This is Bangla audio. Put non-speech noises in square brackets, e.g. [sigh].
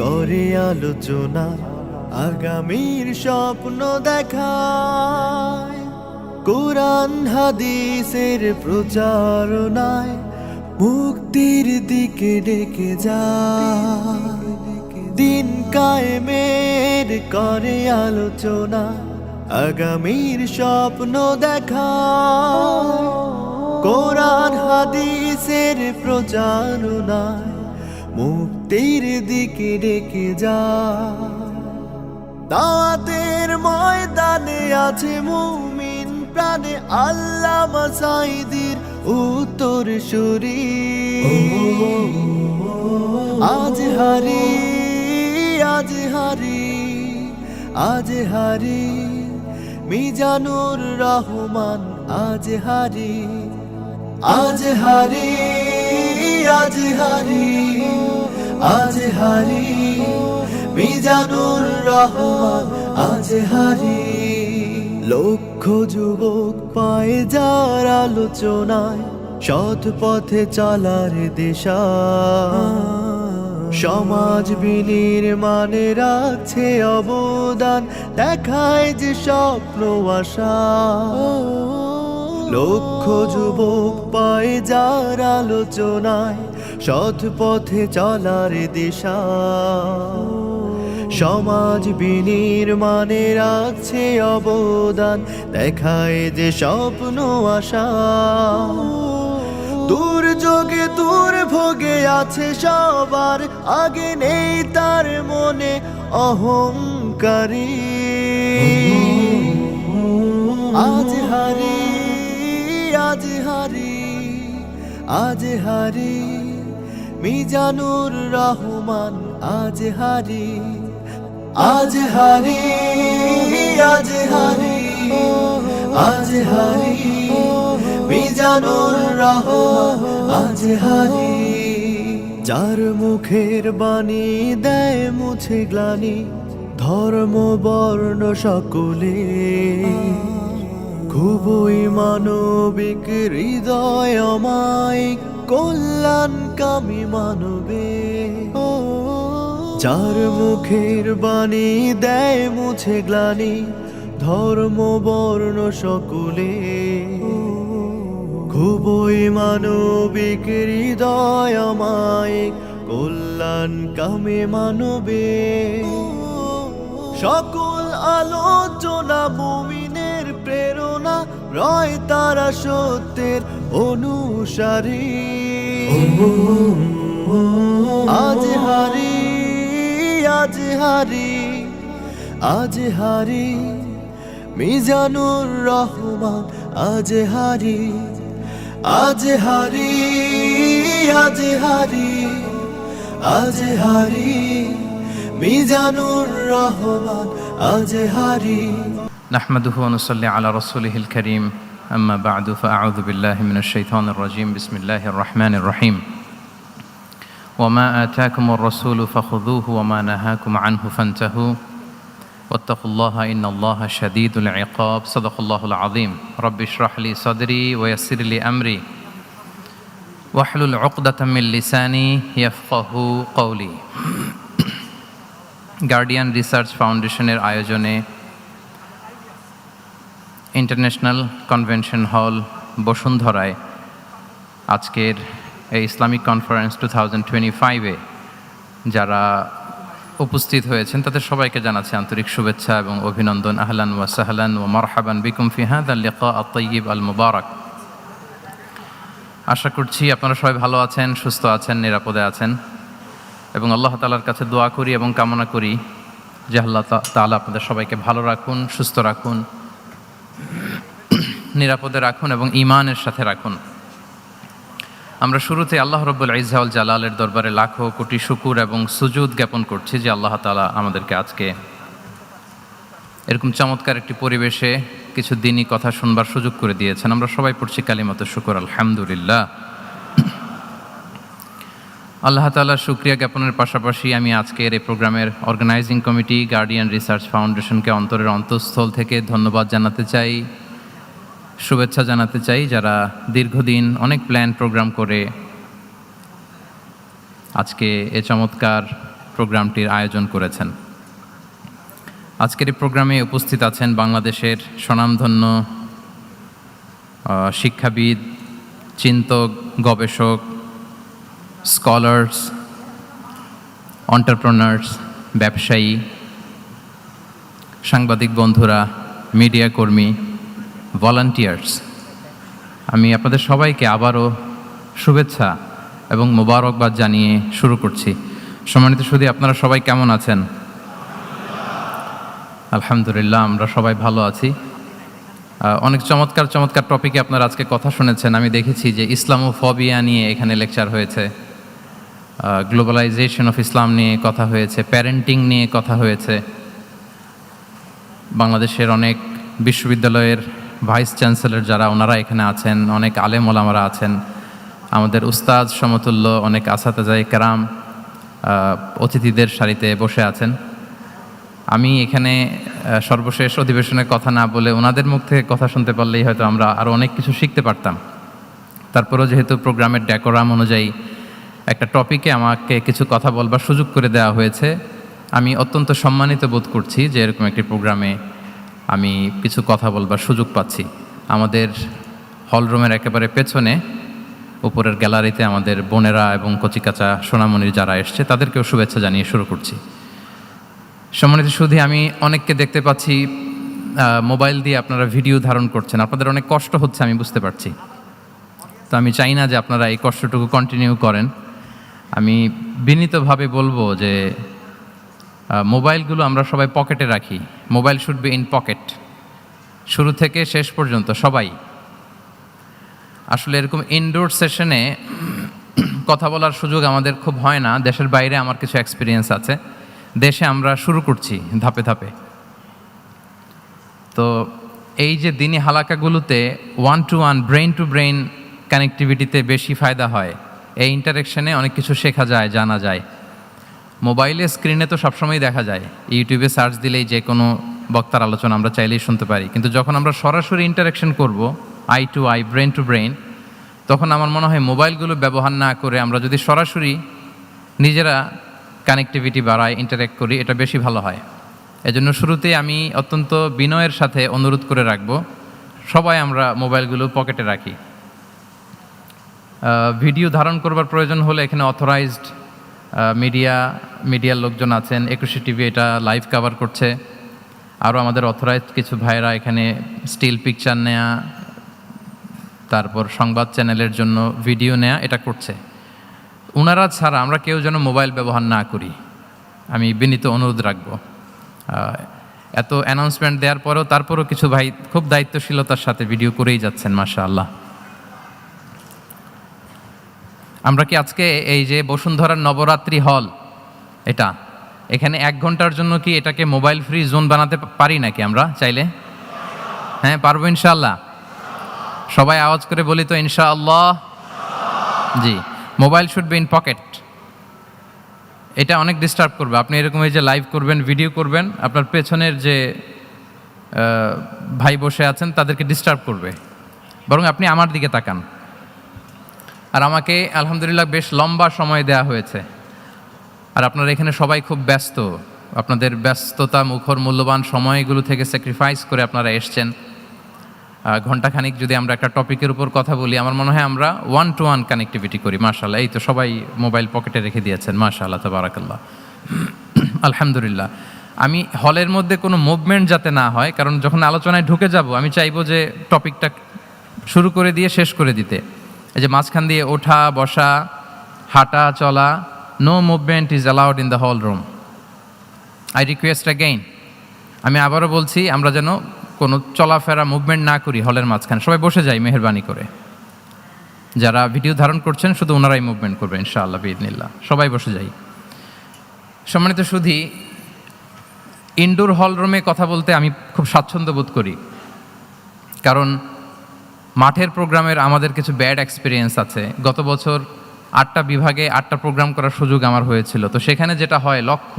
করে আলোচনা, আগামীর স্বপ্ন দেখায়। কোরআন, হাদিসের প্রচারণায় মুক্তির দিকে ডেকে যায়। দিন কায়েমের করে আলোচনা, আগামীর স্বপ্ন দেখা কোরআন, হাদিসের প্রচারণায় মুক্তির দিকে ডেকে যা। দাওয়াতের ময়দানে আছে মুমিন প্রাণে আল্লাহ মাসাইদির উত্তর সুরি। আজ হারি আজ হারি আজ হারি। মিজানুর রহমান, আজ হারি আজ হারি। আজ হারি আজ হারি। মিজানুর রহমান, আজ হারি। লক্ষ যুবক পায়ে যার আলোচনায়, সৎ পথে চলার দিশা। সমাজ বিনির্মাণে রাখছে অবদান, দেখায় যে স্বপ্ন আশা। লক্ষ যুবক পায় যার আলোচনায় সৎ পথে চলার দিশা। সমাজ বিনির্মাণে রাখছে অবদান দেখায় যে স্বপ্ন আশা। দূর যোগে দূর ভোগে আছে সবার আগে নেই তার মনে অহংকারী। আজ হারি আজ হারি আজ হারি। মিজানুর রহমান, আজ হারি। আজ হারি আজ হারি আজ হারি। মিজানুর রহমান, আজ হারি। যার মুখের বাণী দেয় মুছে গ্লানি, ধর্ম বর্ণ সকলে। খুবই মানবিক, হৃদয় অমায়িক কল্যাণ কামি মানবে। যার মুখের বাণী দেয় মুছে গ্লানি, ধর্ম, বর্ণ সকলে। খুবই মানবিক, হৃদয় অমায়িক কল্যাণ কামে মানবে। সকল আলোচনা প্রেরণা রয় তারা সত্যের অনুসারী। আজ হারি আজ হারি আজ হারি। মিজানুর রহমান, আজ হারি আজ হারি আজ হারি আজ হারি। মিজানুর রহমান, আজ হারি। نحمده ونصلي على رسوله الكريم أما بعد فأعوذ بالله من الشيطان الرجيم بسم الله الرحمن الرحيم وما آتاكم الرسول فخذوه وما نهاكم عنه فانتهوا واتقوا الله إن الله شديد العقاب صدق الله العظيم رب اشرح لي صدري ويسر لي أمري واحلل عقدة من لساني يفقه قولي [clears throat] গার্ডিয়ান রিসার্চ ফাউন্ডেশনের আয়োজনে ইন্টারন্যাশনাল কনভেনশন হল বসুন্ধরায়। আজকের এই Islamic conference two thousand twenty ফাইভে যারা উপস্থিত হয়েছেন, তাদের সবাইকে জানাচ্ছি আন্তরিক শুভেচ্ছা এবং অভিনন্দন। আহলান ওয়া সাহলান ও মারহাবান বিকুম ফিহাদ আল লিকা আত্তাইব আল মুবারক আশা করছি আপনারা সবাই ভালো আছেন, সুস্থ আছেন, নিরাপদে আছেন এবং আল্লাহ তালার কাছে দোয়া করি এবং কামনা করি যে আল্লাহ তা- তাআলা আপনাদের সবাইকে ভালো রাখুন, সুস্থ রাখুন। নিরাপদে রাখুন এবং ইমানের সাথে রাখুন। আমরা শুরুতে আল্লাহ রব্বুল ইজাউল জালালের দরবারে লাখো কোটি শুকুর এবং সুজুদ জ্ঞাপন করছি যে আল্লাহ তালা আমাদেরকে আজকে এরকম চমৎকার একটি পরিবেশে কিছু দিনই কথা শুনবার সুযোগ করে দিয়েছেন। আমরা সবাই পড়ছি কালিমত শুকুর, আলহামদুলিল্লাহ। আল্লাহ তাআলার শুক্রিয়া জ্ঞাপনের পাশাপাশি আমি আজকের এই প্রোগ্রামের অর্গানাইজিং কমিটি গার্ডিয়ান রিসার্চ ফাউন্ডেশনকে অন্তরের অন্তঃস্থল থেকে ধন্যবাদ জানাতে চাই। শুভেচ্ছা জানাতে চাই যারা দীর্ঘদিন অনেক প্ল্যান প্রোগ্রাম করে আজকে এ চমৎকার প্রোগ্রামটির আয়োজন করেছেন। আজকের এই প্রোগ্রামে উপস্থিত আছেন বাংলাদেশের স্বনামধন্য শিক্ষাবিদ, চিন্তক, গবেষক স্কলার্স অন্টারপ্রনার্স ব্যবসায়ী, সাংবাদিক বন্ধুরা মিডিয়া কর্মী ভলান্টিয়ার্স আমি আপনাদের সবাইকে আবারও শুভেচ্ছা এবং মোবারকবাদ জানিয়ে শুরু করছি। সম্মানিত শুধু আপনারা সবাই কেমন আছেন? আলহামদুলিল্লাহ, আমরা সবাই ভালো আছি। অনেক চমৎকার চমৎকার টপিকে আপনারা আজকে কথা শুনেছেন। আমি দেখেছি যে ইসলামোফবিয়া নিয়ে এখানে লেকচার হয়েছে। গ্লোবালাইজেশন অফ ইসলাম নিয়ে কথা হয়েছে প্যারেন্টিং নিয়ে কথা হয়েছে। বাংলাদেশের অনেক বিশ্ববিদ্যালয়ের ভাইস চ্যান্সেলর যারা, ওনারা এখানে আছেন, অনেক আলেম ওলামারা আছেন। আমাদের উস্তাদ সমতুল্য অনেক আসাতাজাই কেরাম অতিথিদের সারিতে বসে আছেন। আমি এখানে সর্বশেষ অধিবেশনের কথা না বলে ওনাদের মুখ থেকে কথা শুনতে পারলেই হয়তো আমরা আরও অনেক কিছু শিখতে পারতাম। তারপরেও যেহেতু প্রোগ্রামের ডেকোরাম অনুযায়ী একটা টপিকে আমাকে কিছু কথা বলবার সুযোগ করে দেওয়া হয়েছে, আমি অত্যন্ত সম্মানিত বোধ করছি যে এরকম একটি প্রোগ্রামে আমি কিছু কথা বলবার সুযোগ পাচ্ছি। আমাদের হলরুমের একেবারে পেছনে, উপরের গ্যালারিতে আমাদের বোনেরা এবং কচিকাচা, সোনামণির যারা এসছে, তাদেরকেও শুভেচ্ছা জানিয়ে শুরু করছি। সম্মানিত শুধু আমি অনেককে দেখতে পাচ্ছি মোবাইল দিয়ে আপনারা ভিডিও ধারণ করছেন। আপনাদের অনেক কষ্ট হচ্ছে, আমি বুঝতে পারছি। তো আমি চাই না যে আপনারা এই কষ্টটুকু কন্টিনিউ করেন। আমি বিনীতভাবে বলব যে মোবাইলগুলো আমরা সবাই পকেটে রাখি। Mobile should be in pocket শুরু থেকে শেষ পর্যন্ত সবাই। আসলে এরকম ইনডোর সেশনে কথা বলার সুযোগ আমাদের খুব হয় না। দেশের বাইরে আমার কিছু এক্সপিরিয়েন্স আছে। দেশে আমরা শুরু করছি ধাপে ধাপে। তো এই যে দিনী হালাকাগুলোতে one to one brain to brain কানেক্টিভিটিতে বেশি ফায়দা হয়, এই ইন্টারেকশনে অনেক কিছু শেখা যায়, জানা যায়। মোবাইলে স্ক্রিনে তো সবসময় দেখা যায়। ইউটিউবে সার্চ দিলেই যে কোনো বক্তার আলোচনা আমরা চাইলেই শুনতে পারি। কিন্তু যখন আমরা সরাসরি ইন্টারেকশন করব eye to eye brain to brain তখন আমার মনে হয় মোবাইলগুলো ব্যবহার না করে আমরা যদি সরাসরি নিজেরা কানেক্টিভিটি বাড়াই ইন্টারেক্ট করি, এটা বেশি ভালো হয়। এজন্য শুরুতে আমি অত্যন্ত বিনয়ের সাথে অনুরোধ করে রাখব, সবাই আমরা মোবাইলগুলো পকেটে রাখি। ভিডিও ধারণ করবার প্রয়োজন হলে এখানে অথরাইজড মিডিয়া মিডিয়ার লোকজন আছেন, একুশে টিভি এটা লাইভ কভার করছে। আরও আমাদের অথরাইজড কিছু ভাইরা এখানে স্টিল পিকচার নেয়া, তারপর সংবাদ চ্যানেলের জন্য ভিডিও নেয়া, এটা করছে। ওনারা ছাড়া আমরা কেউ যেন মোবাইল ব্যবহার না করি। আমি বিনীত অনুরোধ রাখব। এত অ্যানাউন্সমেন্ট দেওয়ার পরেও তারপরও কিছু ভাই খুব দায়িত্বশীলতার সাথে ভিডিও করেই যাচ্ছেন মাশা আল্লাহ আমরা কি আজকে এই যে বসুন্ধরার নবরাত্রি হল, এটা? এখানে এক ঘণ্টার জন্য কি এটাকে মোবাইল ফ্রি জোন বানাতে পারি নাকি আমরা চাইলে? হ্যাঁ পারব ইনশাআল্লাহ। সবাই আওয়াজ করে বলি তো ইনশাআল্লাহ। জি mobile should be in pocket এটা অনেক ডিস্টার্ব করবে। আপনি এরকম এই যে লাইভ করবেন ভিডিও করবেন, আপনার পেছনের যে ভাই বসে আছেন, তাদেরকে ডিস্টার্ব করবে। বরং আপনি আমার দিকে তাকান। আর আমাকে আলহামদুলিল্লাহ বেশ লম্বা সময় দেয়া হয়েছে। আর আপনারা এখানে সবাই খুব ব্যস্ত। আপনাদের ব্যস্ততা মুখর মূল্যবান সময়গুলো থেকে স্যাক্রিফাইস করে আপনারা এসছেন। আহ, ঘন্টাখানিক যদি আমরা একটা টপিকের উপর কথা বলি আমার মনে হয় আমরা ওয়ান টু ওয়ান কানেক্টিভিটি করি মাশাল্লাহ এই তো সবাই মোবাইল পকেটে রেখে দিয়েছেন মাশাল্লাহ তবারাকাল্লাহ। [clears throat] আলহামদুলিল্লাহ। আমি হলের মধ্যে কোনো মুভমেন্ট যাতে না হয় কারণ যখন আলোচনায় ঢুকে যাব আমি চাইব যে টপিকটা শুরু করে দিয়ে শেষ করে দিতে। এই যে মাঝখান দিয়ে ওঠা, বসা, হাঁটা, চলা no movement is allowed in the hall room I request again আমি আবারও বলছি, আমরা যেন কোনো চলাফেরা মুভমেন্ট না করি হলের মাঝখানে। সবাই বসে যাই মেহরবানি করে। যারা ভিডিও ধারণ করছেন, শুধু ওনারাই মুভমেন্ট করবে, ইনশাআল্লাহ বিদিনিল্লাহ সবাই বসে যাই। সম্মানিত শুধু ইনডোর হল রুমে কথা বলতে আমি খুব স্বাচ্ছন্দ্য বোধ করি। কারণ মাঠের প্রোগ্রামের আমাদের কিছু ব্যাড এক্সপিরিয়েন্স আছে। গত বছর আটটা বিভাগে আটটা প্রোগ্রাম করার সুযোগ আমার হয়েছিল। তো সেখানে যেটা হয়, লক্ষ